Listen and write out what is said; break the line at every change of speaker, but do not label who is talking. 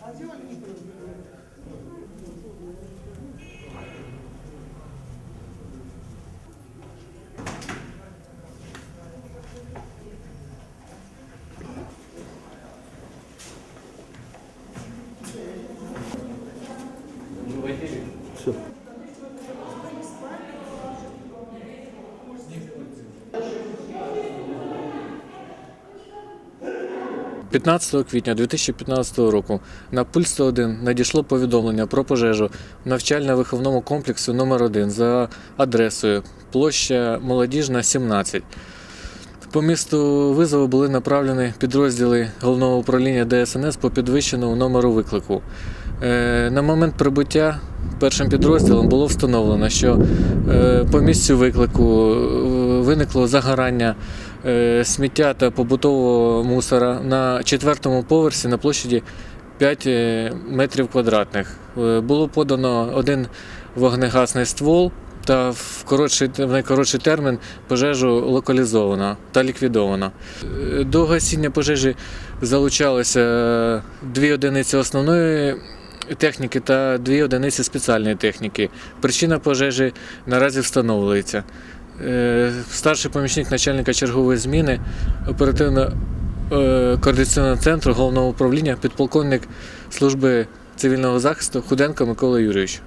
А делать не трудно. Все.
– 15 квітня 2015 року на пульс 101 надійшло повідомлення про пожежу в навчально-виховному комплексу номер 1 за адресою площа Молодіжна, 17. По місту визову були направлені підрозділи головного управління ДСНС по підвищеному номеру виклику. Е, На момент прибуття першим підрозділом було встановлено, що е, по місцю виклику е, виникло загорання е, сміття та побутового мусора на четвертому поверсі на площаді 5 е, метрів квадратних. Було подано один вогнегасний ствол. Та в коротший в найкоротший термін пожежу локалізовано та ліквідовано. До гасіння пожежі залучалися дві одиниці основної техніки та дві одиниці спеціальної техніки. Причина пожежі наразі встановлюється. Е, Старший помічник начальника чергової зміни оперативно е, координаційного центру головного управління, підполковник служби цивільного захисту Худенко Микола Юрійович.